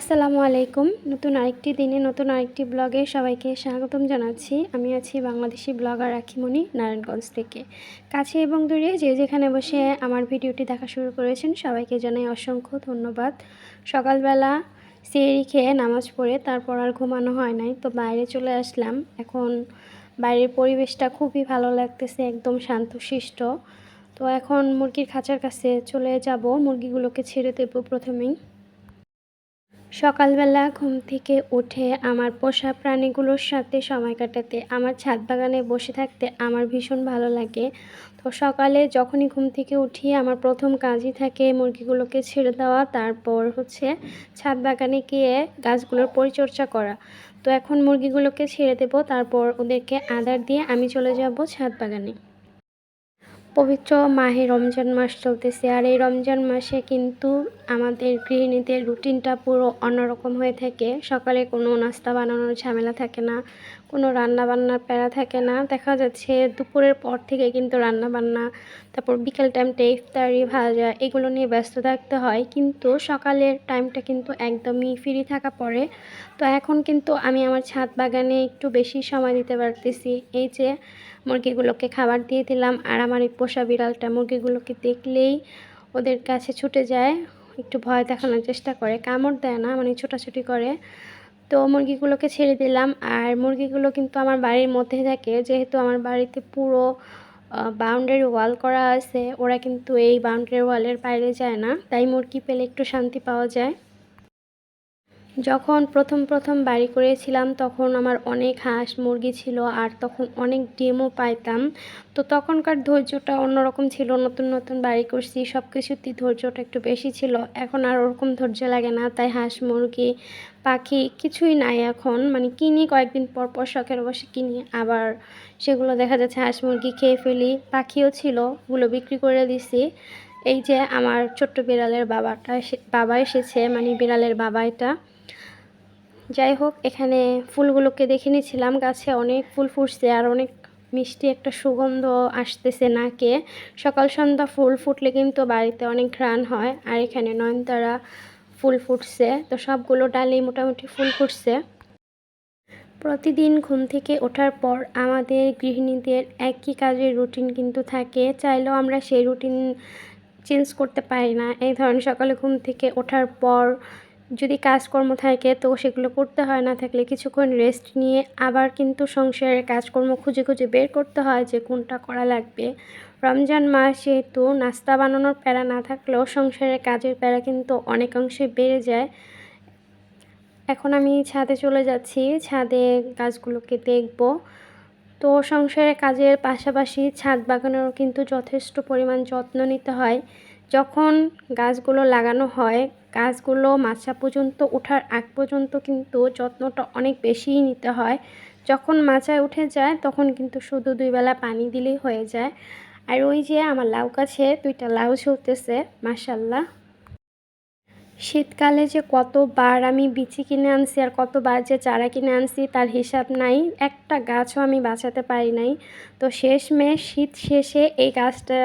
আসসালামু আলাইকুম। নতুন আরেকটি দিনে, নতুন আরেকটি ব্লগে সবাইকে স্বাগতম জানাচ্ছি। আমি আছি বাংলাদেশি ব্লগার রাখিমণি নারায়ণগঞ্জ থেকে। কাছে এবং দূরে যে যেখানে বসে আমার ভিডিওটি দেখা শুরু করেছেন, সবাইকে জানাই অসংখ্য ধন্যবাদ। সকালবেলা সিঁড়ি খেয়ে নামাজ পড়ে তারপর আর ঘুমানো হয় নাই, তো বাইরে চলে আসলাম। এখন বাইরের পরিবেশটা খুবই ভালো লাগতেছে, একদম শান্তশিষ্ট। তো এখন মুরগির খাঁচার কাছে চলে যাব, মুরগিগুলোকে ছেড়ে দেবো প্রথমেই। সকালবেলা ঘুম থেকে উঠে আমার পোষা প্রাণীগুলোর সাথে সময় কাটাতে, আমার ছাদ বাগানে বসে থাকতে আমার ভীষণ ভালো লাগে। তো সকালে যখনই ঘুম থেকে উঠি, আমার প্রথম কাজই থাকে মুরগিগুলোকে ছেড়ে দেওয়া, তারপর হচ্ছে ছাদ বাগানে গিয়ে গাছগুলোর পরিচর্যা করা। তো এখন মুরগিগুলোকে ছেড়ে দেবো, তারপর ওদেরকে আদার দিয়ে আমি চলে যাব ছাদ বাগানে। পবিত্র মাহে রমজান মাস চলতেছে, আর এই রমজান মাসে কিন্তু আমাদের গৃহিণীদের রুটিনটা পুরো অন্যরকম হয়ে থাকে। সকালে কোনো নাস্তা বানানোর ঝামেলা থাকে না কোনো রান্না বান্নার প্যারা থাকে না। দেখা যাচ্ছে দুপুরের পর থেকে কিন্তু রান্না বান্না তারপর বিকেল টাইমটা ইফতারি, ভাজা এগুলো নিয়ে ব্যস্ত থাকতে হয়। কিন্তু সকালের টাইমটা কিন্তু একদমই ফ্রি থাকা পড়ে। তো এখন কিন্তু আমি আমার ছাদ বাগানে একটু বেশি সময় দিতে পারতেছি। এই যে মুরগিগুলোকে খাবার দিয়ে দিলাম আর আমার এই পোষা বিড়ালটা মুরগিগুলোকে দেখলেই ওদের কাছে ছুটে যায়। একটু ভয় দেখানোর চেষ্টা করে, কামড় দেয় না মানে ছোটাছুটি করে। তো মুরগিগুলোকে ছেড়ে দিলাম। আর মুরগিগুলো কিন্তু আমার বাড়ির মধ্যে থাকে। যেহেতু আমার বাড়িতে পুরো বাউন্ডারি ওয়াল করা আছে, ওরা কিন্তু এই বাউন্ডারি ওয়ালের বাইরে যায় না। তাই মুরগি পেলে একটু শান্তি পাওয়া যায়। যখন প্রথম প্রথম বাড়ি করেছিলাম, তখন আমার অনেক হাঁস মুরগি ছিল আর তখন অনেক ডিমও পাইতাম। তো তখনকার ধৈর্যটা অন্যরকম ছিল, নতুন নতুন বাড়ি করছি সব কিছুতেই ধৈর্যটা একটু বেশি ছিল। এখন আর ওরকম ধৈর্য লাগে না, তাই হাঁস মুরগি, পাখি কিছুই নাই এখন। মানে কিনি, কয়েকদিন পর পর শখের বসে কিনি, আবার সেগুলো দেখা যাচ্ছে হাঁস মুরগি খেয়ে ফেলি। পাখিও ছিল, ওগুলো বিক্রি করে দিছি। এই যে আমার ছোট্ট বিড়ালের বাবাটা বাবা এসেছে মানে বিড়ালের বাবা এটা। যাই হোক, এখানে ফুলগুলোকে দেখে নিয়েছিলাম, গাছে অনেক ফুল ফুটছে আর অনেক মিষ্টি একটা সুগন্ধ আসতেছে নাকে। সকাল সন্ধ্যা ফুল ফুটলে কিন্তু বাড়িতে অনেক ঘ্রাণ হয় আর এখানে নয়নতারা ফুল ফুটছে। তো সবগুলো ডালেই মোটামুটি ফুল ফুটছে। প্রতিদিন ঘুম থেকে ওঠার পর আমাদের গৃহিণীদের একই কাজের রুটিন কিন্তু থাকে। চাইলেও আমরা সেই রুটিন চেঞ্জ করতে পারি না। এই ধরনের সকালে ঘুম থেকে ওঠার পর যদি কাজকর্ম থাকে তো সেগুলো করতে হয়, না থাকলে কিছুক্ষণ রেস্ট নিয়ে আবার কিন্তু সংসারের কাজকর্ম খুঁজে খুঁজে বের করতে হয় যে কোনটা করা লাগবে। রমজান মাস যেহেতু নাস্তা বানানোর প্যারা না থাকলেও সংসারের কাজের প্যারা কিন্তু অনেকাংশে বেড়ে যায়। এখন আমি ছাদে চলে যাচ্ছি, ছাদে গাছগুলোকে দেখব। তো সংসারের কাজের পাশাপাশি ছাদ বাগানেরও কিন্তু যথেষ্ট পরিমাণ যত্ন নিতে হয়। যখন গাছগুলো লাগানো হয়, গাছগুলো মাছা পর্যন্ত ওঠার আগ পর্যন্ত কিন্তু যত্নটা অনেক বেশিই নিতে হয়। যখন মাচায় উঠে যায়, তখন কিন্তু শুধু দুই বেলা পানি দিলেই হয়ে যায়। আর ওই যে আমার লাউ গাছে দুইটা লাউ ঝরতেছে মাসাল্লাহ শীতকালে যে কতবার আমি বিচি কিনে আনছি আর কতবার যে চারা কিনে আনছি তার হিসাব নাই, একটা গাছও আমি বাঁচাতে পারি নাই। তো শেষ মেয়ে শীত শেষে এই গাছটা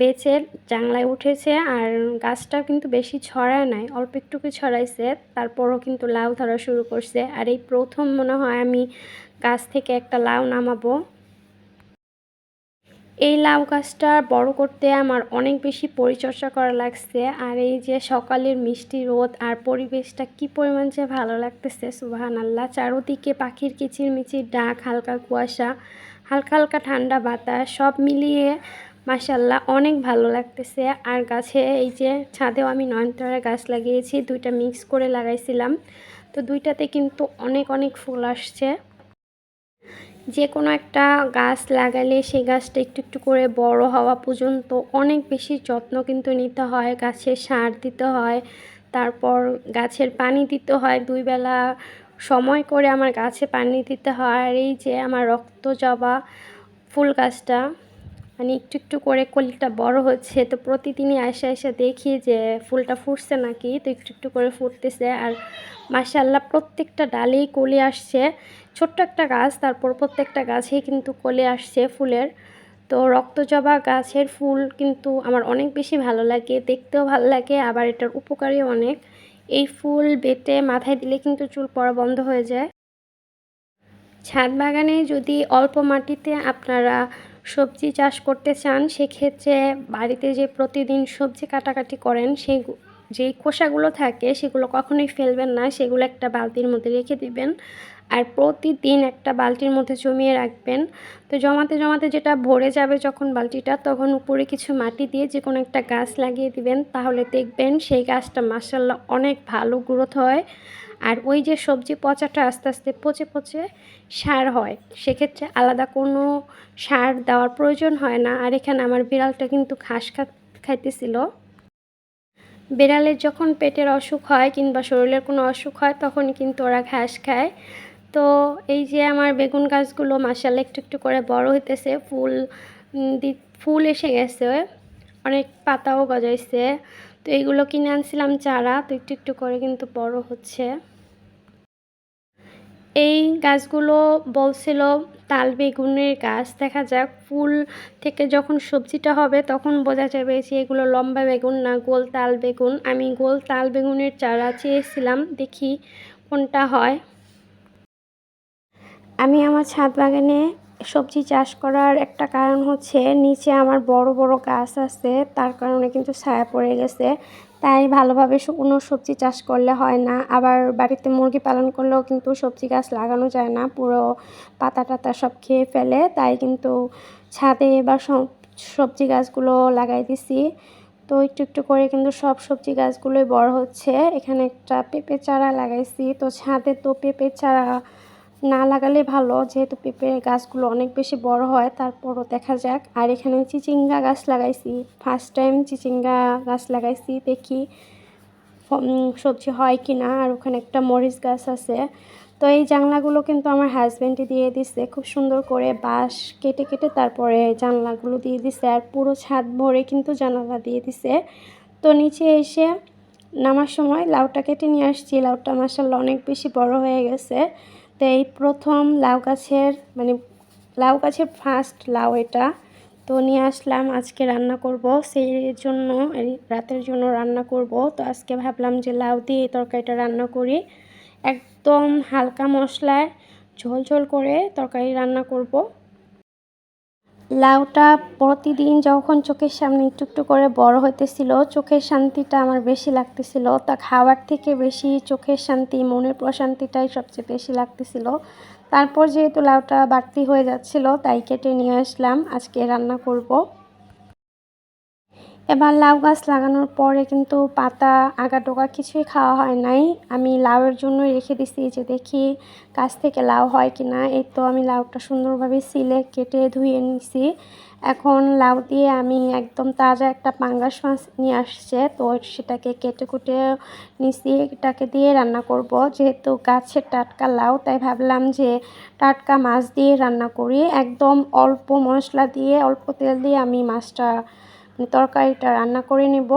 বেচে জাংলায় উঠেছে আর গাছটা কিন্তু বেশি ছড়ায় নাই, অল্প একটুকু ছড়াইছে, তারপরও কিন্তু লাউ ধরা শুরু করছে। আর এই প্রথম মনে হয় আমি গাছ থেকে একটা লাউ নামাবো। এই লাউ গাছটা বড় করতে আমার অনেক বেশি পরিচর্যা করা লাগছে আর এই যে সকালের মিষ্টি রোদ আর পরিবেশটা কি পরিমাণ যে ভালো লাগতেছে সুবাহান আল্লাহ চারোদিকে পাখির কিচির মিচির ডাক, হালকা কুয়াশা, হালকা হালকা ঠান্ডা বাতাস, সব মিলিয়ে মাসাল্লাহ অনেক ভালো লাগতেছে। আর গাছে এই যে ছাদেও আমি নয়নতারা গাছ লাগিয়েছি, দুইটা মিক্স করে লাগাইছিলাম। তো দুইটাতে কিন্তু অনেক অনেক ফুল আসছে। যে কোনো একটা গাছ লাগালে সেই গাছটা একটু একটু করে বড় হওয়া পর্যন্ত অনেক বেশি যত্ন কিন্তু নিতে হয় গাছে সার দিতে হয়, তারপর গাছের পানি দিতে হয়, দুই বেলা সময় করে আমার গাছে পানি দিতে হয়, আর এই যে আমার রক্ত জবা ফুল গাছটা মানে একটু একটু করে কলিটা বড় হচ্ছে, তো প্রতিদিনই আসে এসে দেখি যে ফুলটা ফুটছে নাকি, তো একটু একটু করে ফুটতেছে। আর মাসাল্লাহ প্রত্যেকটা ডালেই কলি আসছে। ছোট্ট একটা গাছ, তারপর প্রত্যেকটা গাছেই কিন্তু কলে আসছে ফুলের। তো রক্তজবা গাছের ফুল কিন্তু আমার অনেক বেশি ভালো লাগে, দেখতেও ভালো লাগে, আবার এটার উপকারী অনেক। এই ফুল বেটে মাথায় দিলে কিন্তু চুল পড়া বন্ধ হয়ে যায়। ছাদ বাগানে যদি অল্প মাটিতে আপনারা সবজি চাষ করতে চান, সেক্ষেত্রে বাড়িতে যে প্রতিদিন সবজি কাটাকাটি করেন, সেই যেই খোসাগুলো থাকে, সেগুলো কখনোই ফেলবেন না, সেগুলো একটা বালতির মধ্যে রেখে দিবেন। আর প্রতিদিন একটা বালতির মধ্যে জমিয়ে রাখবেন। তো জমাতে জমাতে যেটা ভরে যাবে যখন বালতিটা, তখন উপরে কিছু মাটি দিয়ে যে কোনো একটা গাছ লাগিয়ে দিবেন। তাহলে দেখবেন সেই গাছটা মাসাল্লাহ অনেক ভালো গ্রোথ হয়। আর ওই যে সবজি পচাটা আস্তে আস্তে পচে পচে সার হয়, সেক্ষেত্রে আলাদা কোনো সার দেওয়ার প্রয়োজন হয় না। আর এখানে আমার বিড়ালটা কিন্তু ঘাস খাইতেছিল। বিড়ালের যখন পেটের অসুখ হয় কিংবা শরীরের কোনো অসুখ হয়, তখন কিন্তু ওরা ঘাস খায়। তো এই যে আমার বেগুন গাছগুলো মাসাল্লা একটু একটু করে বড় হইতেছে, ফুল ফুল এসে গেছে, অনেক পাতাও গজাইছে। তো এইগুলো কিনে আনছিলাম চারা, তো একটু একটু করে কিন্তু বড় হচ্ছে। এই গাছগুলো বলছিল তাল বেগুনের গাছ। দেখা যাক, ফুল থেকে যখন সবজিটা হবে তখন বোঝা যাবে যে এগুলো লম্বা বেগুন না গোল তাল বেগুন। আমি গোল তাল বেগুনের চারা চেয়েছিলাম, দেখি কোনটা হয়। আমি আমার ছাদ বাগানে সবজি চাষ করার একটা কারণ হচ্ছে নিচে আমার বড় বড় গাছ আছে, তার কারণে কিন্তু ছায়া পড়ে গেছে। তাই ভালোভাবে কোনো সবজি চাষ করলে হয় না। আবার বাড়িতে মুরগি পালন করলেও কিন্তু সবজি গাছ লাগানো যায় না। পুরো পাতা টাতা সব খেয়ে ফেলে, তাই কিন্তু ছাদে এবার সবজি গাছগুলো লাগাই দিছি। তো একটু একটু করে কিন্তু সব সবজি গাছগুলোই বড় হচ্ছে। এখানে একটা পেঁপে চারা লাগাইছি। তো ছাদে তো পেঁপে চারা না লাগালে ভালো, যেহেতু পেঁপের গাছগুলো অনেক বেশি বড় হয়, তারপরও দেখা যাক। আর এখানে চিচিঙ্গা গাছ লাগাইছি। ফার্স্ট টাইম চিচিঙ্গা গাছ লাগাইছি, দেখি সবজি হয় কি না আর ওখানে একটা মরিচ গাছ আছে। তো এই জানলাগুলো কিন্তু আমার হাজব্যান্ডই দিয়ে দিছে। খুব সুন্দর করে বাঁশ কেটে কেটে তারপরে জানলাগুলো দিয়ে দিছে। আর পুরো ছাদ ভরে কিন্তু জানালা দিয়ে দিছে। তো নিচে এসে নামার সময় লাউটা কেটে নিয়ে আসছি। লাউটা মাসাল্লাহ অনেক বেশি বড় হয়ে গেছে। তো এই প্রথম লাউ গাছের মানে লাউ গাছের ফার্স্ট লাউ এটা। তো নিয়ে আসলাম, আজকে রান্না করব। সেই জন্য রাতের জন্য রান্না করব। তো আজকে ভাবলাম যে লাউ দিয়ে এই তরকারিটা রান্না করি। একদম হালকা মশলায় ঝোল ঝোল করে তরকারি রান্না করব। লাউটা প্রতিদিন যখন চোখের সামনে একটু একটু করে বড় হইতেছিল, চোখের শান্তিটা আমার বেশি লাগতেছিল। তা খাওয়ার থেকে বেশি চোখের শান্তি, মনের প্রশান্তিটাই সবচেয়ে বেশি লাগতেছিল। তারপর যেহেতু লাউটা বাড়তি হয়ে যাচ্ছিল, তাই কেটে নিয়ে আসলাম। আজকে রান্না করব। এবার লাউ গাছ লাগানোর পরে কিন্তু পাতা আগা টোকা কিছুই খাওয়া হয় নাই। আমি লাউয়ের জন্য রেখে দিছি যে দেখি গাছ থেকে লাউ হয় কি না এই তো আমি লাউটা সুন্দরভাবে সিলে কেটে ধুয়ে নিছি। এখন লাউ দিয়ে আমি একদম তাজা একটা পাঙ্গাস মাছ নিয়ে আসছে। তো সেটাকে কেটে কুটে নিছি। এটাকে দিয়ে রান্না করব। যেহেতু গাছের টাটকা লাউ, তাই ভাবলাম যে টাটকা মাছ দিয়ে রান্না করি। একদম অল্প মশলা দিয়ে, অল্প তেল দিয়ে আমি মাছটা তরকারিটা রান্না করে নেব।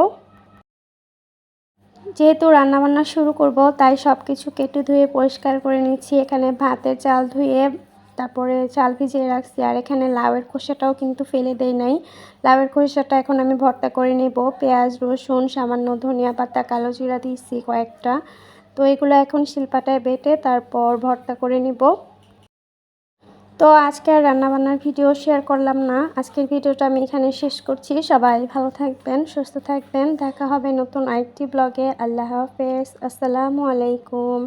যেহেতু রান্নাবান্না শুরু করব, তাই সব কিছু কেটে ধুয়ে পরিষ্কার করে নিচ্ছি। এখানে ভাতের চাল ধুয়ে তারপরে চাল ভিজিয়ে রাখছি। আর এখানে লাউয়ের খোসাটাও কিন্তু ফেলে দেয় নাই। লাউয়ের খোসাটা এখন আমি ভর্তা করে নেব। পেঁয়াজ, রসুন, সামান্য ধনিয়া পাতা, কালো জিরা দিয়েছি কয়েকটা। তো এগুলো এখন শিল্পাটায় বেটে তারপর ভর্তা করে নেব। তো আজকে আর রান্নাবান্নার ভিডিও শেয়ার করলাম না। আজকের ভিডিওটা আমি এখানে শেষ করছি। সবাই ভালো থাকবেন, সুস্থ থাকবেন। দেখা হবে নতুন আরেকটি ব্লগে আল্লাহ হাফেজ। আসসালামু আলাইকুম।